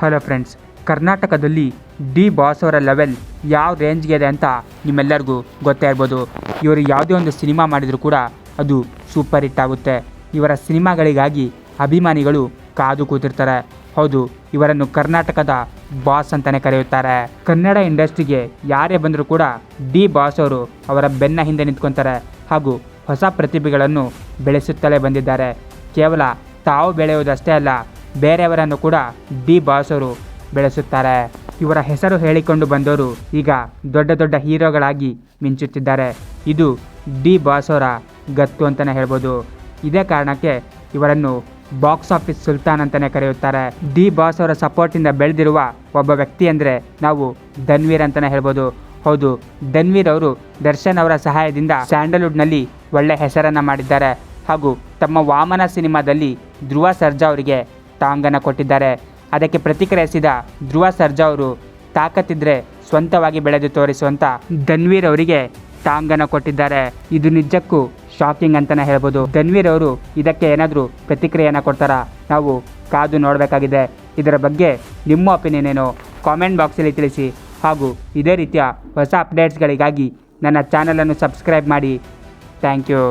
Hello friends, ಕರ್ನಾಟಕದಲ್ಲಿ D boss ಅವರ level ಯಾವ ರೇಂಜ್ಗೆ ಇದೆ ಅಂತ ನಿಮ್ಮೆಲ್ಲರಿಗೂ ಗೊತ್ತೇ ಇರ್ಬೋದು ಇವರು ಯಾವುದೇ ಒಂದು ಸಿನಿಮಾ ಮಾಡಿದರೂ ಕೂಡ ಅದು ಸೂಪರ್ ಹಿಟ್ ಆಗುತ್ತೆ. ಇವರ ಸಿನಿಮಾಗಳಿಗಾಗಿ ಅಭಿಮಾನಿಗಳು ಕಾದು ಕೂತಿರ್ತಾರೆ. ಹೌದು, ಇವರನ್ನು ಕರ್ನಾಟಕದ ಬಾಸ್ ಅಂತಲೇ ಕರೆಯುತ್ತಾರೆ. ಕನ್ನಡ ಇಂಡಸ್ಟ್ರಿಗೆ ಯಾರೇ ಬಂದರೂ ಕೂಡ ಡಿ ಬಾಸ್ ಅವರು ಅವರ ಬೆನ್ನ ಹಿಂದೆ ನಿಂತ್ಕೊತಾರೆ ಹಾಗೂ ಹೊಸ ಪ್ರತಿಭೆಗಳನ್ನು ಬೆಳೆಸುತ್ತಲೇ ಬಂದಿದ್ದಾರೆ. ಕೇವಲ ತಾವು ಬೆಳೆಯುವುದಷ್ಟೇ ಅಲ್ಲ ಬೇರೆಯವರನ್ನು ಕೂಡ ಡಿ ಬಾಸರು ಬೆಳೆಸುತ್ತಾರೆ. ಇವರ ಹೆಸರು ಹೇಳಿಕೊಂಡು ಬಂದವರು ಈಗ ದೊಡ್ಡ ದೊಡ್ಡ ಹೀರೋಗಳಾಗಿ ಮಿಂಚುತ್ತಿದ್ದಾರೆ. ಇದು ಡಿ ಬಾಸೋರ ಗತ್ತು ಅಂತಲೇ ಹೇಳ್ಬೋದು. ಇದೇ ಕಾರಣಕ್ಕೆ ಇವರನ್ನು ಬಾಕ್ಸ್ ಆಫೀಸ್ ಸುಲ್ತಾನ್ ಅಂತಲೇ ಕರೆಯುತ್ತಾರೆ. ಡಿ ಬಾಸೋರ ಸಪೋರ್ಟಿಂದ ಬೆಳೆದಿರುವ ಒಬ್ಬ ವ್ಯಕ್ತಿ ಅಂದರೆ ನಾವು ಧನ್ವೀರ್ ಅಂತಲೇ ಹೇಳ್ಬೋದು. ಹೌದು, ಧನ್ವೀರ್ ಅವರು ದರ್ಶನ್ ಅವರ ಸಹಾಯದಿಂದ ಸ್ಯಾಂಡಲ್ವುಡ್ನಲ್ಲಿ ಒಳ್ಳೆ ಹೆಸರನ್ನು ಮಾಡಿದ್ದಾರೆ. ಹಾಗೂ ತಮ್ಮ ವಾಮನ ಸಿನಿಮಾದಲ್ಲಿ ಧ್ರುವ ಸರ್ಜಾ ಅವರಿಗೆ ಟಾಂಗನ್ನು ಕೊಟ್ಟಿದ್ದಾರೆ. ಅದಕ್ಕೆ ಪ್ರತಿಕ್ರಿಯಿಸಿದ ಧ್ರುವ ಸರ್ಜಾ ಅವರು, ತಾಕತ್ತಿದ್ರೆ ಸ್ವಂತವಾಗಿ ಬೆಳೆದು ತೋರಿಸುವಂತ ಧನ್ವೀರ್ ಅವರಿಗೆ ಟಾಂಗನ್ನು ಕೊಟ್ಟಿದ್ದಾರೆ. ಇದು ನಿಜಕ್ಕೂ ಶಾಕಿಂಗ್ ಅಂತಲೇ ಹೇಳ್ಬೋದು. ಧನ್ವೀರ್ ಅವರು ಇದಕ್ಕೆ ಏನಾದರೂ ಪ್ರತಿಕ್ರಿಯೆಯನ್ನು ಕೊಡ್ತಾರಾ? ನಾವು ಕಾದು ನೋಡಬೇಕಾಗಿದೆ. ಇದರ ಬಗ್ಗೆ ನಿಮ್ಮ ಒಪಿನಿಯನ್ ಏನು? ಕಾಮೆಂಟ್ ಬಾಕ್ಸಲ್ಲಿ ತಿಳಿಸಿ. ಹಾಗೂ ಇದೇ ರೀತಿಯ ಹೊಸ ಅಪ್ಡೇಟ್ಸ್ಗಳಿಗಾಗಿ ನನ್ನ ಚಾನಲನ್ನು ಸಬ್ಸ್ಕ್ರೈಬ್ ಮಾಡಿ. Thank you